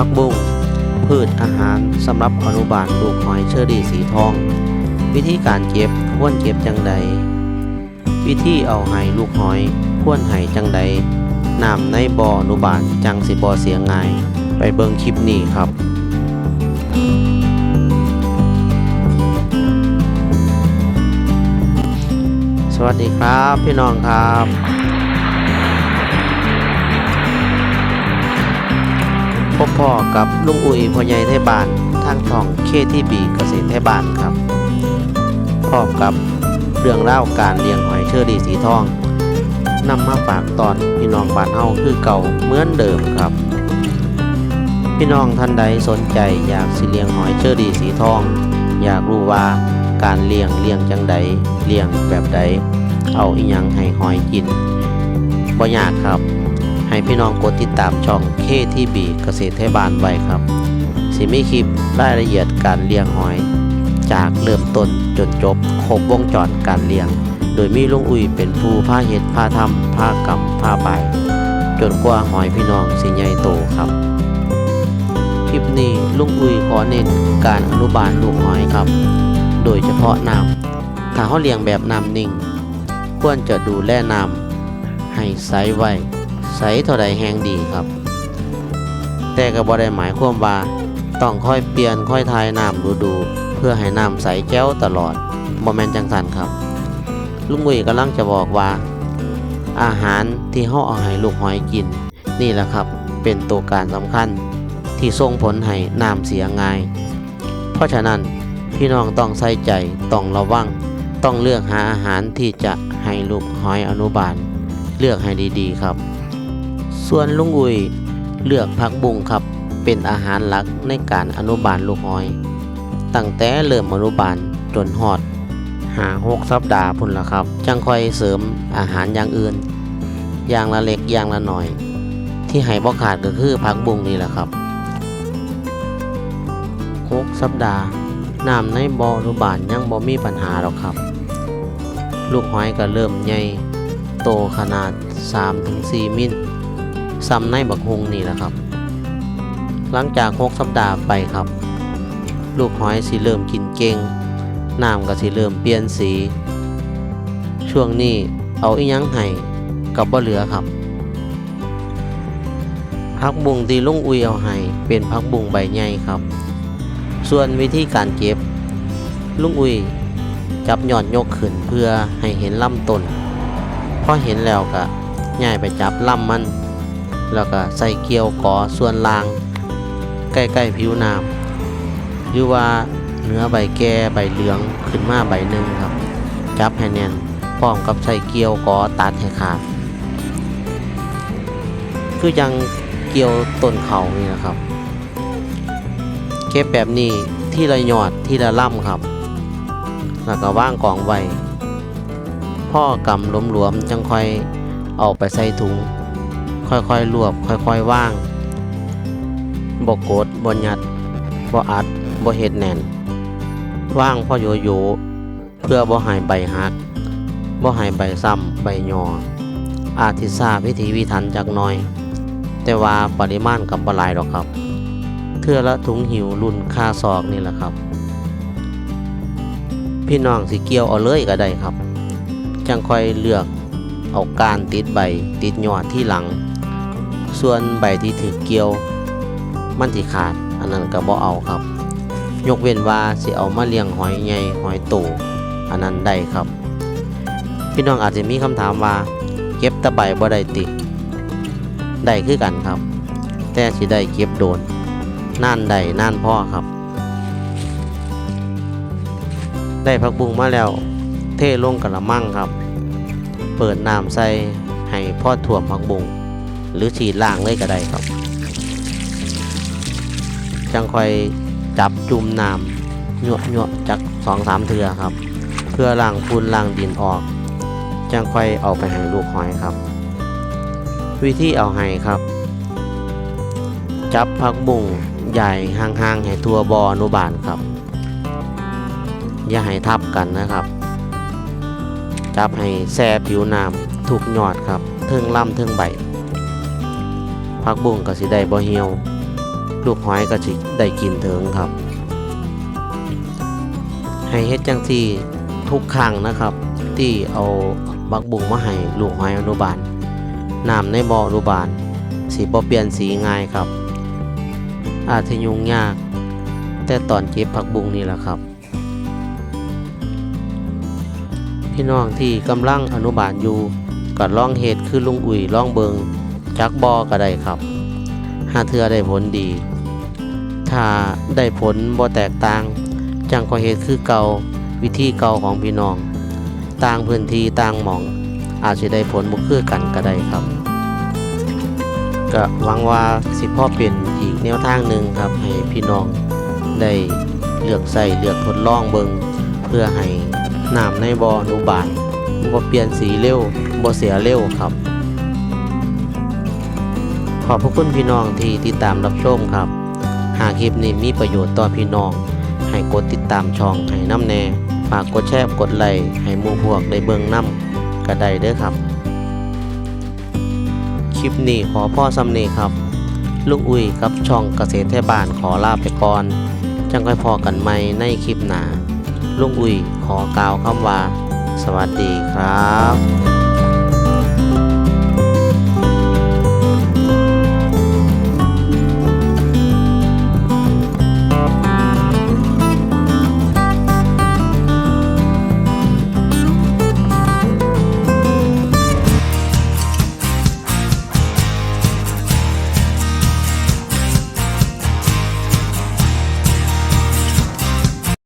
พักบุ้งพืชอาหารสำหรับอนุบาลลูกหอยเชอรี่สีทอง วิธีการเก็บควรเก็บจังใด วิธีเอาไห้ลูกหอยควรไห้จังใดน้ำในบ่ออนุบาลจังสิบ่อเสียง่ายไปเบิ่งคลิปนี้ครับสวัสดีครับ พี่น้องครับ พ่อกับลุงอุ๋ยพ่อใหญ่ไทยบ้านทางช่องเคที่บีเกษตรไทยบ้านครับพร้อมกับเรื่องเล่าการเลี้ยงหอยเชอรี่สีทองนำมาฝากตอนพี่น้องบ้านเฮาคือเก่าเหมือนเดิมครับ พี่น้องท่านใดสนใจอยากสิเลี้ยงหอยเชอรี่สีทอง อยากรู้ว่าการเลี้ยงเลี้ยงจังใดเลี้ยงแบบใดเอาอีหยังให้หอยกินบ่ยากครับ ให้พี่น้องกดติดตามช่อง KTB เกษตรไทยบ้านไว้ครับ สิมีคลิปรายละเอียดการเลี้ยงหอย จากเริ่มต้นจนจบครบวงจรการเลี้ยง โดยมีลุงอุ้ยเป็นผู้พาเห็ดพาทำพากรรมพาไปจนกว่าหอยพี่น้องสิใหญ่โตครับ คลิปนี้ลุงอุ้ยขอเน้นการอนุบาลลูกหอยครับ โดยเฉพาะน้ำถ้าเขาเลี้ยงแบบน้ำนิ่ง ควรจะดูแลน้ำให้ใสไว้ ใสเท่าใดแห้งดีครับ แต่ก็บ่ได้หมายความว่าต้องค่อยเปลี่ยนค่อยทายน้ำดูดูๆเพื่อให้น้ำใสแจ้วตลอดบ่แมนจังสันครับ ลุงอุ้ยกำลังจะบอกว่า อาหารที่เฮาเอาให้ลูกหอยกิน นี่แหละครับเป็นตัวการสำคัญที่ส่งผลให้น้ำเสียง่าย เพราะฉะนั้นพี่น้องต้องใส่ใจต้องระวัง ต้องเลือกหาอาหารที่จะให้ลูกหอยอนุบาล เลือกให้ดีๆครับ ส่วนลุงอุยเลือกผักบุ้งครับเป็นอาหารหลักในการอนุบาลลูกหอย ตั้งแต่เริ่มอนุบาลจนฮอดหาหกสัปดาห์พุ่นละครับ จังค่อยเสริมอาหารอย่างอื่น อย่างละเล็กอย่างละหน่อย ที่ให้บ่ขาดก็คือผักบุ้งนี่แหละครับหกสัปดาห์น้ำในบ่ออนุบาลยังบ่มีปัญหาหรอกครับ ลูกหอยก็เริ่มใหญ่โตขนาด 3-4 มิล ซ้ำในบักฮุงนี่แหละครับ หลังจาก 6 สัปดาห์ไปครับ ลูกหอยสิเริ่มกินเก่งน้ำก็สิเริ่มเปลี่ยนสี ช่วงนี้เอาอียังให้กับบ่เหลือครับพักบุงทีลุงอุยเอาให้เป็นพักบุงใบใหญ่ครับ ส่วนวิธีการเก็บ ลุงอุยจับหย่อดยกขึ้นเพื่อให้เห็นลำต้นพอเห็นแล้วก็ย่ายไปจับลำมัน แล้วก็ใส่เกลียวก่อส่วนล่าง ใกล้ๆผิวน้ำหรือว่าเนื้อใบแก่ใบเหลืองขึ้นมาใบหนึ่งครับ จับให้แน่นพร้อมกับใส่เกลียวก่อตัดให้ขาด คือยังเกี่ยวต้นเขานี่นะครับเก็บแบบนี้ที่ละยอดที่ละล่ำครับ แล้วก็ว่างกล่องไว้พ่อกำหลวมๆจังค่อยเอาไปใส่ถุง ค่อยๆรวบค่อยๆว่างบกกดบยัดบ่อัดบ่เฮ็ดแน่น ว่างพ่อโยโย่เพื่อบ่หายใบหักบ่หายใบซ้ำใบยออาจสิทราบวิธีวิธันจักหน่อย แต่ว่าปริมาณกับบ่หลายดอกครับเทื่อละถุงหิวรุ่นค่าซอกนี่แหละครับ พี่น้องสิเกี่ยวเอาเลยก็ได้ครับ จังค่อยเลือกเอาการติดใบติดยอดที่หลัง ส่วนใบที่ถือเกี่ยว มันที่ขาด อันนั้นก็บ่เอาครับ ยกเว้นว่าสิเอามาเลี้ยงหอยใหญ่หอยโตอันนั้นได้ครับ พี่น้องอาจจะมีคำถามว่า เก็บตะใบบ่ได้ติได้คือกันครับ แต่สิได้เก็บโดนน่านใดน่านพ่อครับ ได้ผักบุงมาแล้ว เทลงกระมังครับ เปิดน้ำใส่ให้พ่อถ่วมผักบุง หรือฉีดล่างเลยก็ได้ครับ จังค่อยจับจุ่มน้ำหยวหยวจากสองสามเทือครับ เพื่อล้างฝุ่นล้างดินออก จังค่อยเอาไปให้ลูกหอยครับ วิธีเอาให้ครับ จับผักบุ้งใหญ่ห่างๆให้ทั่วบออนุบาลครับ อย่าให้ทับกันนะครับ จับให้แซ่ผิวน้ำถูกหยอดครับเทิงล่ำเทิงใบ ผักบุ้งก็สิได้บ่เหี่ยว ลูกหอยก็สิได้กินถึงครับ ให้เฮ็ดจังซี่ทุกครั้งนะครับ ที่เอาบักบุ้งมาให้ลูกหอยอนุบาลน้ำในบ่ออนุบาลสีบ่เปลี่ยนสีง่ายครับ อาจจะยุ่งยาก แต่ตอนเก็บผักบุ้งนี่แหละครับพี่น้องที่กำลังอนุบาลอยู่ก็ลองเฮ็ดคือลุงอุ่ยลองเบิง จักบอก็ได้ครับหาเทือได้ผลดี ถ้าได้ผลบ่แตกต่าง จังก็เฮ็ดคือเก่าวิธีเก่าของพี่น้อง ต่างพื้นที่ต่างหมอง อาจจะได้ผลบ่คือกันก็ได้ครับ ก็หวังว่าสิพ่อเป็นอีกแนวทางหนึ่งครับให้พี่น้องได้เลือกใส่เลือกทดลองเบิงเพื่อให้น้ำในบ่ออนุบาลบ่เปลี่ยนสีเร็วบ่เสียเร็วครับ ขอบพระคุณพี่น้องที่ติดตามรับชมครับ หากคลิปนี้มีประโยชน์ต่อพี่น้อง ให้กดติดตามช่องให้น้ำแน่ฝากกดแชร์กดไลค์ให้หมู่พวกได้เบิ่งน้ำก็ได้เด้อครับ คลิปนี้ขอพ่อสำเนีครับ ลุงอุ้ยกับช่องเกษตรไทบ้านขอลาไปก่อน จังค่อยพอกันใหม่ในคลิปหนาลุงอุ้ยขอกล่าวคำว่า สวัสดีครับ